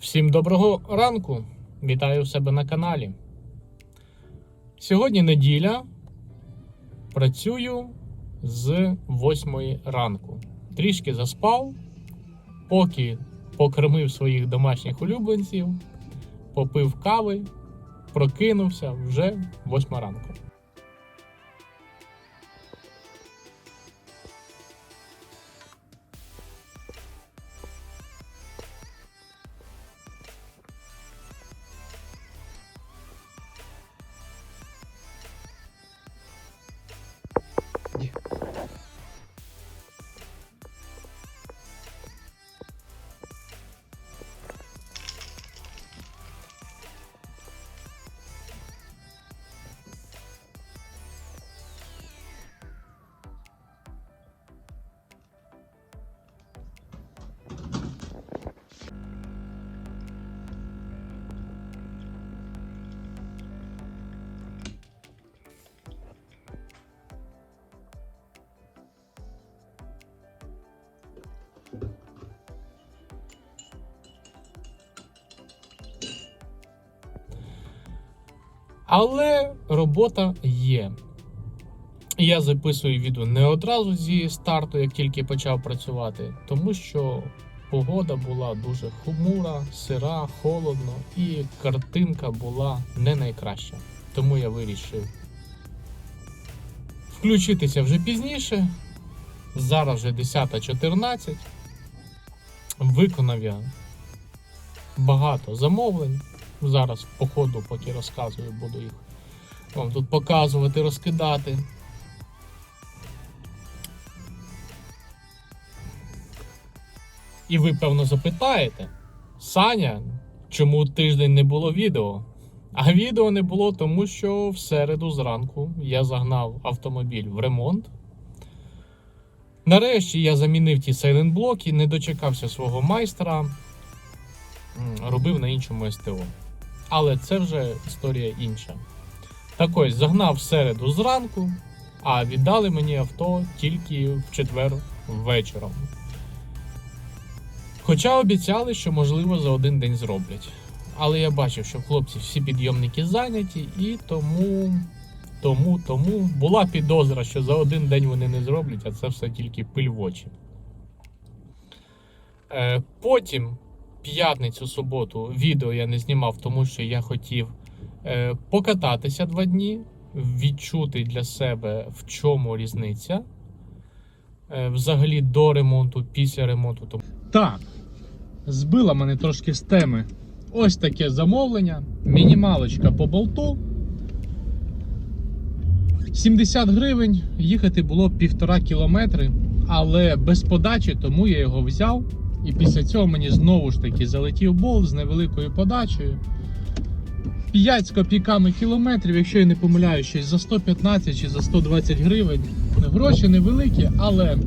Всім доброго ранку! Вітаю себе на каналі. Сьогодні неділя. Працюю з 8 ранку. Трішки заспав, поки покормив своїх домашніх улюбленців, попив кави, прокинувся вже 8 ранку. Господи. Але робота є. Я записую відео не одразу зі старту, як тільки почав працювати, тому що погода була дуже хмура, сира, холодно, і картинка була не найкраща. Тому я вирішив включитися вже пізніше. Зараз вже 10.14. Виконав я багато замовлень. Зараз по ходу, поки розказую, буду їх вам тут показувати, розкидати. І ви, певно, запитаєте, Саня, чому тиждень не було відео? А відео не було, тому що в середу зранку я загнав автомобіль в ремонт. Нарешті я замінив ті сайлентблоки, не дочекався свого майстра, робив на іншому СТО. Але це вже історія інша. Так ось загнав в середу зранку, а віддали мені авто тільки в четвер вечором. Хоча обіцяли, що можливо за один день зроблять. Але я бачив, що хлопці всі підйомники зайняті, і тому, тому, тому була підозра, що за один день вони не зроблять, а це все тільки пиль в очі. Е, потім, п'ятницю, суботу, відео я не знімав, тому що я хотів е, покататися два дні, відчути для себе, в чому різниця. Е, взагалі до ремонту, після ремонту. Так, збила мене трошки з теми. Ось таке замовлення. Мінімалочка по болту. 70 гривень. Їхати було півтора кілометри, але без подачі, тому я його взяв. І після цього мені знову ж таки залетів болт з невеликою подачею. 5 з копійками кілометрів, якщо я не помиляю, щось за 115 чи за 120 гривень. Гроші невеликі, але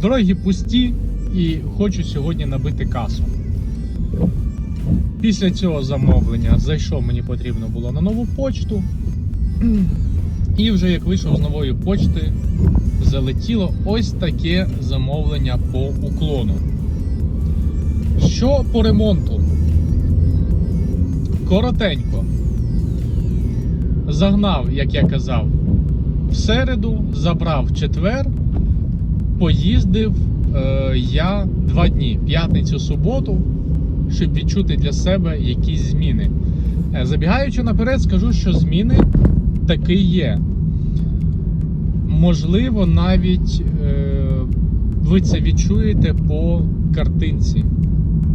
дороги пусті і хочу сьогодні набити касу. Після цього замовлення зайшов, мені потрібно було на нову почту. І вже як вийшов з нової почти, залетіло ось таке замовлення по уклону. Що по ремонту? Коротенько. Загнав, як я казав, в середу, забрав четвер, поїздив е, я два дні, п'ятницю, суботу, щоб відчути для себе якісь зміни. Е, Забігаючи наперед, скажу, що зміни таки є. Можливо, навіть е, ви це відчуєте по картинці,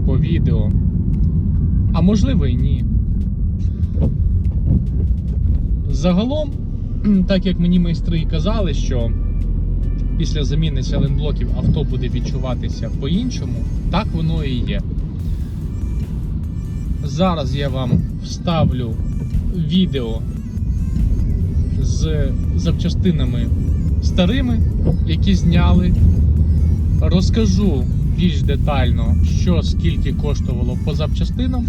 по відео. А можливо і ні. Загалом, так як мені майстри і казали, що після заміни селенблоків авто буде відчуватися по-іншому, так воно і є. Зараз я вам вставлю відео з запчастинами старими, які зняли. Розкажу більш детально, що скільки коштувало по запчастинам,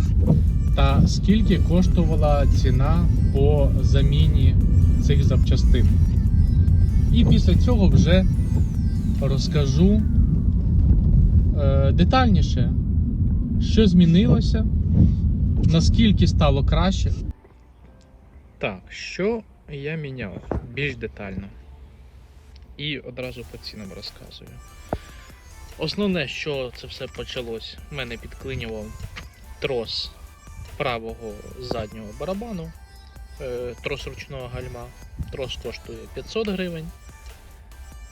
та скільки коштувала ціна по заміні цих запчастин. І після цього вже розкажу е, детальніше, що змінилося, наскільки стало краще. Так, що я міняв більш детально. І одразу по цінам розказую. Основне, що це все почалось, в мене підклинював трос правого заднього барабану, е, трос ручного гальма. Трос коштує 500 гривень.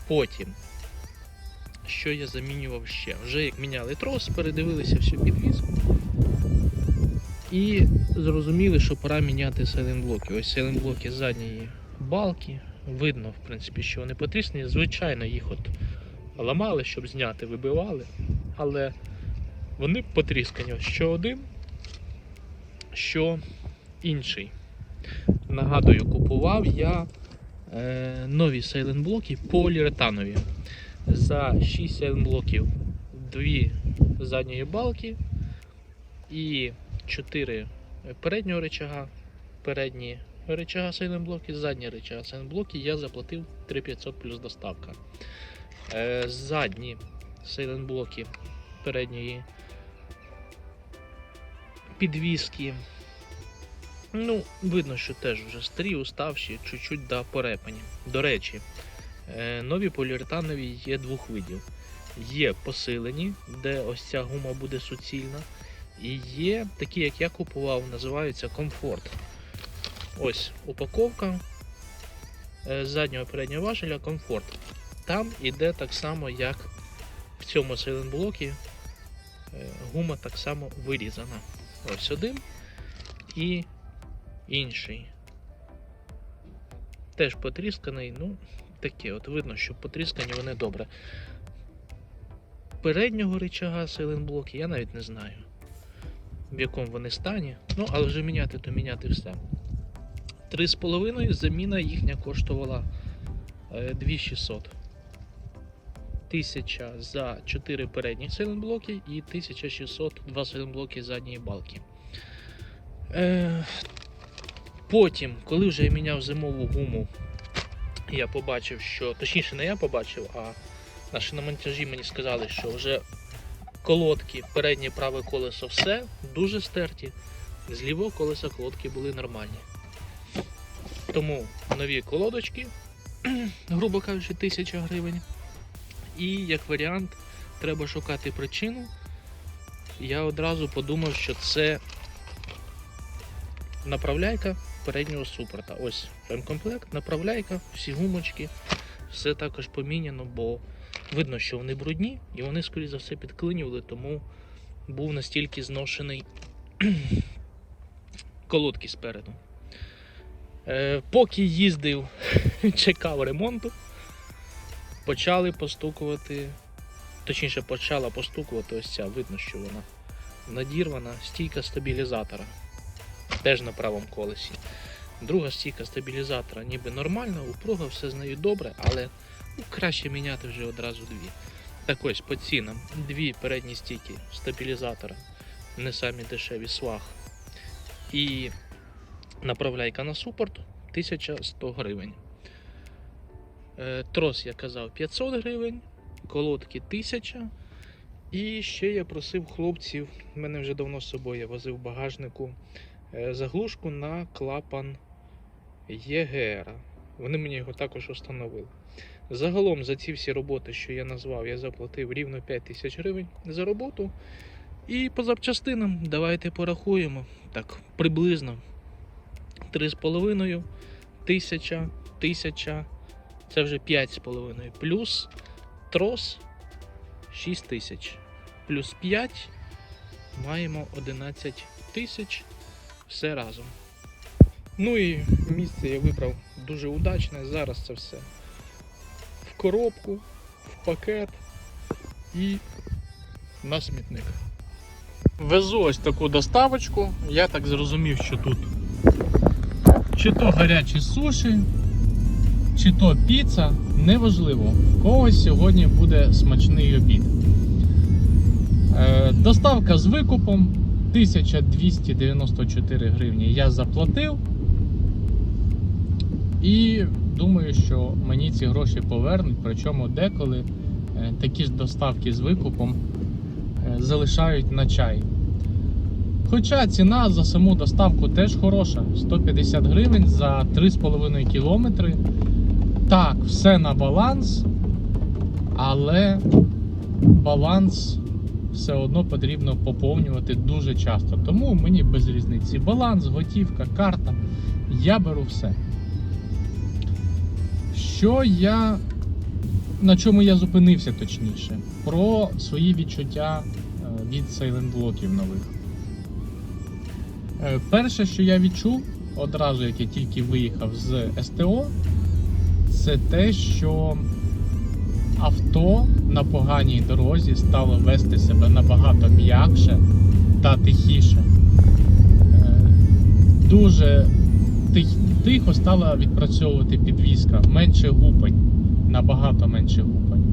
Потім, що я замінював ще? Вже як міняли трос, передивилися всю підвізку. І зрозуміли, що пора міняти сайлентблоки. Ось сайлентблоки задньої балки. Видно, в принципі, що вони потрісні. Звичайно, їх от ламали, щоб зняти, вибивали. Але вони потріскані. Що один, що інший. Нагадую, купував я е, нові сайлентблоки поліуретанові. За 6 сайлентблоків дві задньої балки і 4 переднього речага. Передні речага сайлентблоки, задні речага сайлентблоки я заплатив 3500 плюс доставка. Е, задні сайлентблоки передньої підвіски. Ну, видно, що теж вже старі, уставші, чуть-чуть да порепані. До речі, е, нові поліуретанові є двох видів. Є посилені, де ось ця гума буде суцільна. І є такі, як я купував, називаються комфорт. Ось упаковка е, заднього переднього важеля комфорт. Там іде так само, як в цьому сайлентблокі. Е, Гума так само вирізана. Ось один і інший. Теж потрісканий, ну, таке, от видно, що потріскані вони добре. Переднього рычага сайлентблоки я навіть не знаю, в якому вони стані. Ну, але вже міняти, то міняти все. 3,5 заміна їхня коштувала е, 2600. 1000 за 4 передні сайлентблоки і 1600 2 сайлентблоки задньої балки. Е, потім, коли вже я міняв зимову гуму, я побачив, що. Точніше, не я побачив, а на монтажі мені сказали, що вже колодки, переднє праве колесо все дуже стерті. З лівого колеса колодки були нормальні. Тому нові колодочки, грубо кажучи, 1000 гривень. І як варіант, треба шукати причину. Я одразу подумав, що це направляйка переднього супорта. Ось ремкомплект, направляйка, всі гумочки, все також поміняно, бо видно, що вони брудні і вони, скоріше за все, підклинювали, тому був настільки зношений колодки спереду. Е, поки їздив, чекав ремонту, почали постукувати, точніше, почала постукувати ось ця, видно, що вона надірвана стійка стабілізатора. Теж на правому колесі. Друга стійка стабілізатора ніби нормальна, упруга, все з нею добре, але ну, краще міняти вже одразу дві. Так ось по цінам. Дві передні стійки стабілізатора, не самі дешеві свах. І направляйка на супорт 1100 гривень. Е, Трос, я казав, 500 гривень, колодки 1000. І ще я просив хлопців, мене вже давно з собою я возив в багажнику е, заглушку на клапан ЄГР. Вони мені його також встановили. Загалом за ці всі роботи, що я назвав, я заплатив рівно 5 тисяч гривень за роботу. І по запчастинам давайте порахуємо. Так, приблизно 3,5 тисяча, тисяча, це вже 5,5. Плюс трос 6 тисяч. Плюс 5 маємо 11 тисяч все разом. Ну і місце я вибрав дуже удачне. Зараз це все коробку, в пакет і на смітник. Везу ось таку доставочку. Я так зрозумів, що тут чи то гарячі суші, чи то піца, неважливо. В когось сьогодні буде смачний обід. Е, Доставка з викупом 1294 гривні я заплатив. І думаю, що мені ці гроші повернуть. Причому деколи е, такі ж доставки з викупом е, залишають на чай. Хоча ціна за саму доставку теж хороша. 150 гривень за 3,5 кілометри. Так, все на баланс, але баланс все одно потрібно поповнювати дуже часто. Тому мені без різниці. Баланс, готівка, карта. Я беру все. Що я. На чому я зупинився точніше? Про свої відчуття е, від сейленблоків нових. Е, Перше, що я відчув одразу, як я тільки виїхав з СТО, це те, що авто на поганій дорозі стало вести себе набагато м'якше та тихіше. Е, Дуже тихо стала відпрацьовувати підвізка, менше гупань, набагато менше гупань.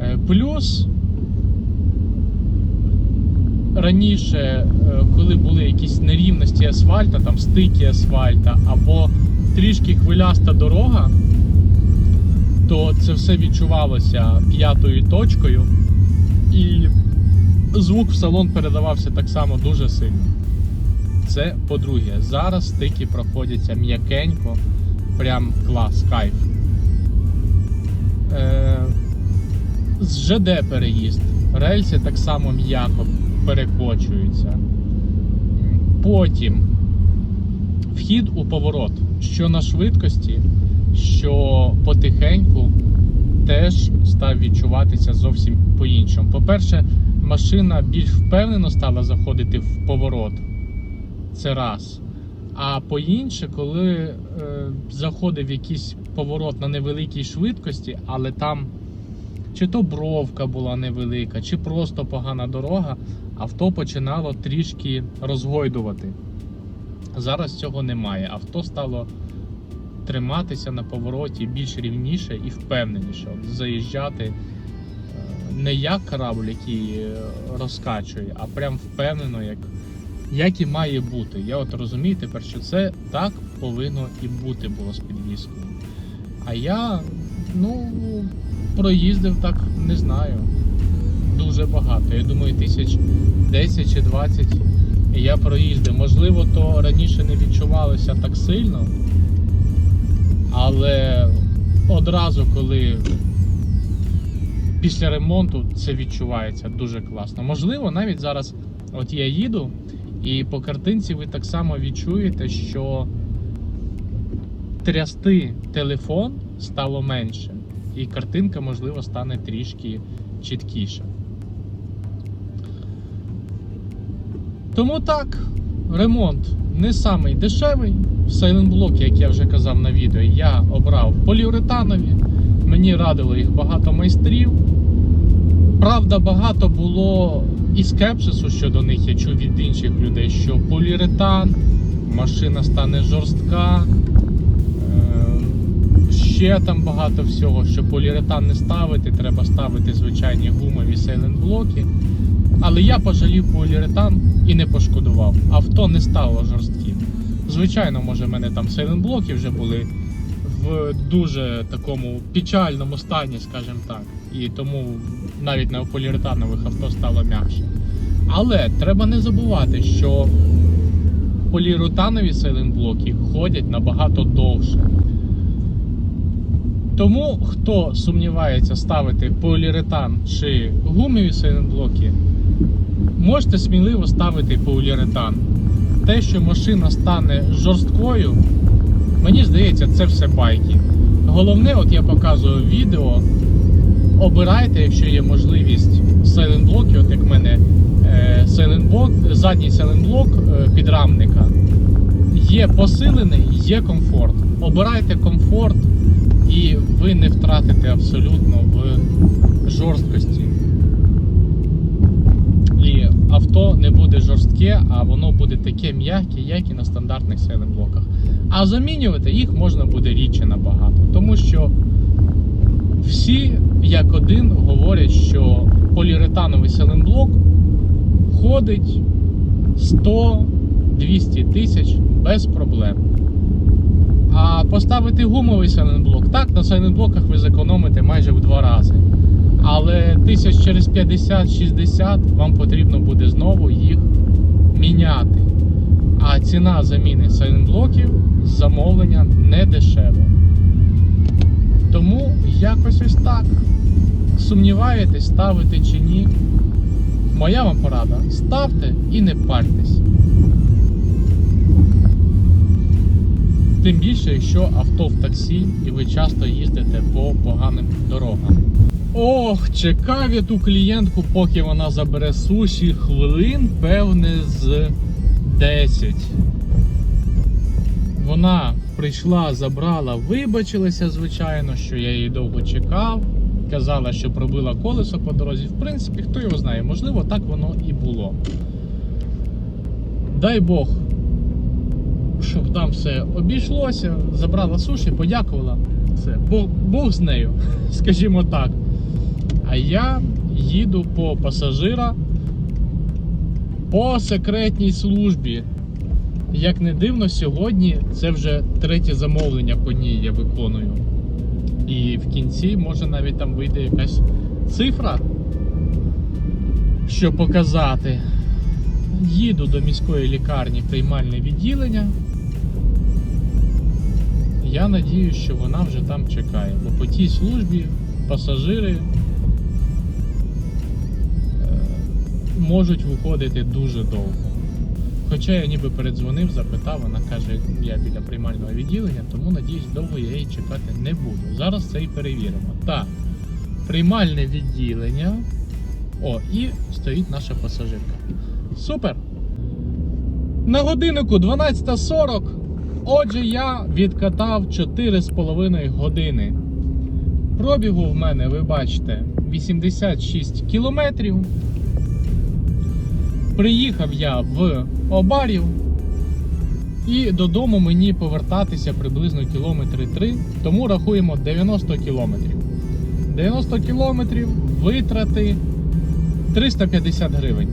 Е, Плюс раніше, е, коли були якісь нерівності асфальта, там стики асфальта або трішки хвиляста дорога, то це все відчувалося п'ятою точкою, і звук в салон передавався так само дуже сильно. Це по-друге, зараз стики проходяться м'якенько, прям клас, кайф. Е, з ЖД переїзд. Рельси так само м'яко перекочуються. Потім вхід у поворот, що на швидкості, що потихеньку, теж став відчуватися зовсім по-іншому. По-перше, машина більш впевнено стала заходити в поворот. Це раз. А по-інше, коли е, заходив якийсь поворот на невеликій швидкості, але там чи то бровка була невелика, чи просто погана дорога, авто починало трішки розгойдувати. Зараз цього немає. Авто стало триматися на повороті більш рівніше і впевненіше. От заїжджати е, не як корабль, який е, розкачує, а прям впевнено, як, як і має бути. Я от розумію тепер, що це так повинно і бути було з підвіскою. А я, ну, проїздив так, не знаю, дуже багато. Я думаю, тисяч 10 чи 20 я проїздив. Можливо, то раніше не відчувалося так сильно, але одразу, коли після ремонту це відчувається дуже класно. Можливо, навіть зараз, от я їду, і по картинці ви так само відчуєте, що трясти телефон стало менше, і картинка, можливо, стане трішки чіткіше. Тому так, ремонт не самий дешевий. Сайлентблоки, як я вже казав на відео, я обрав поліуретанові. Мені радило їх багато майстрів. Правда, багато було і скепсису щодо них. Я чув від інших людей, що поліуретан, машина стане жорстка. Е, Ще там багато всього, що поліуретан не ставити, треба ставити звичайні гумові сейленблоки. Але я пожалів поліуретан і не пошкодував. Авто не стало жорстким. Звичайно, може, в мене там сейленблоки вже були в дуже такому печальному стані, скажімо так. І тому навіть на поліуретанових авто стало м'якше. Але треба не забувати, що поліуретанові сейленблоки ходять набагато довше. Тому хто сумнівається ставити поліуретан чи гумові сейленблоки, можете сміливо ставити поліуретан. Те, що машина стане жорсткою, мені здається, це все байки. Головне, от я показую відео. Обирайте, якщо є можливість сейленблоки, от як в мене сейленблок, задній сейленблок е, підрамника. Є посилений, є комфорт. Обирайте комфорт, і ви не втратите абсолютно в жорсткості. І авто не буде жорстке, а воно буде таке м'яке, як і на стандартних сейленблоках. А замінювати їх можна буде рідше набагато, тому що всі як один говорять, що поліуретановий селенблок ходить 100-200 тисяч без проблем. А поставити гумовий селенблок, так, на селенблоках ви зекономите майже в два рази. Але тисяч через 50-60 вам потрібно буде знову їх міняти. А ціна заміни сайлентблоків з замовлення не дешево. Тому якось ось так. Сумніваєтесь, ставити чи ні. Моя вам порада: ставте і не парьтесь. Тим більше, якщо авто в таксі і ви часто їздите по поганим дорогам. Ох, чекав я ту клієнтку, поки вона забере суші хвилин, певне, з 10. Вона прийшла, забрала, вибачилася, звичайно, що я її довго чекав. Казала, що пробила колесо по дорозі. В принципі, хто його знає, можливо, так воно і було. Дай Бог, щоб там все обійшлося, забрала суші, подякувала. Все, Бог, Бог з нею, скажімо так. А я їду по пасажира по секретній службі. Як не дивно, сьогодні це вже третє замовлення по ній я виконую. І в кінці може навіть там вийде якась цифра, що показати. Їду до міської лікарні приймальне відділення. Я надіюсь, що вона вже там чекає, бо по тій службі пасажири е, можуть виходити дуже довго. Хоча я ніби передзвонив, запитав, вона каже, я біля приймального відділення, тому надіюсь, довго я її чекати не буду. Зараз це і перевіримо. Так, приймальне відділення. О, і стоїть наша пасажирка. Супер! На годиннику 12.40. Отже, я відкатав 4,5 години. Пробігу в мене, ви бачите, 86 кілометрів. Приїхав я в Обарів. І додому мені повертатися приблизно кілометри 3, тому рахуємо 90 кілометрів. 90 кілометрів витрати 350 гривень.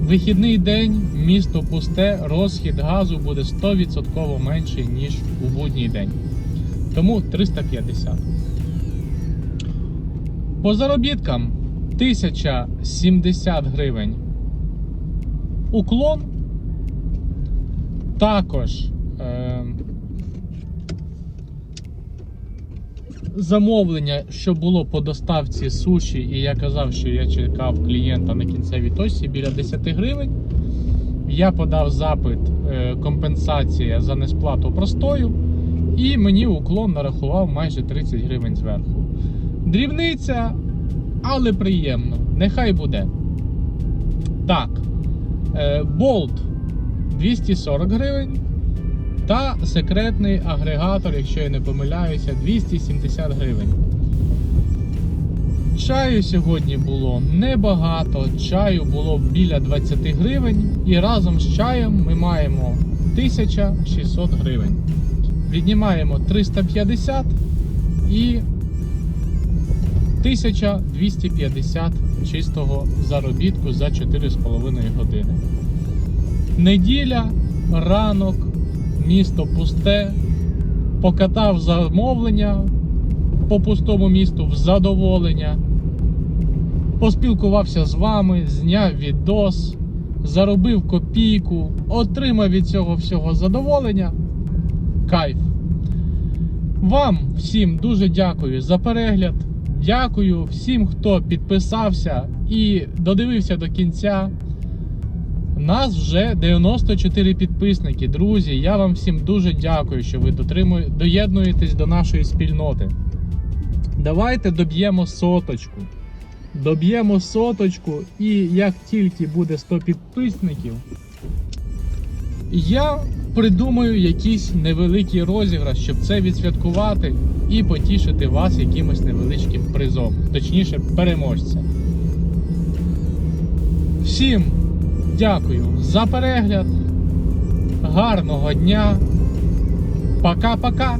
Вихідний день, місто пусте, розхід газу буде 100% менший, ніж у будній день. Тому 350. По заробіткам 1070 гривень. Уклон. Також е, замовлення, що було по доставці суші, і я казав, що я чекав клієнта на кінцевій точці біля 10 гривень. Я подав запит е, компенсація за несплату простою, і мені уклон нарахував майже 30 гривень зверху. Дрібниця, але приємно. Нехай буде. Так. Е, Болт 240 гривень. Та секретний агрегатор, якщо я не помиляюся, 270 гривень. Чаю сьогодні було небагато, чаю було біля 20 гривень, і разом з чаєм ми маємо 1600 гривень. Віднімаємо 350 і 1250 чистого заробітку за 4,5 години. Неділя, ранок, місто пусте, покатав замовлення по пустому місту в задоволення, поспілкувався з вами, зняв відос, заробив копійку, отримав від цього всього задоволення. Кайф. Вам всім дуже дякую за перегляд. Дякую всім, хто підписався і додивився до кінця. Нас вже 94 підписники. Друзі, я вам всім дуже дякую, що ви доєднуєтесь до нашої спільноти. Давайте доб'ємо соточку. Доб'ємо соточку, і як тільки буде 100 підписників, я придумаю якийсь невеликий розіграш, щоб це відсвяткувати і потішити вас якимось невеличким призом, точніше, переможця. Всім дякую за перегляд. Гарного дня. Пока-пока.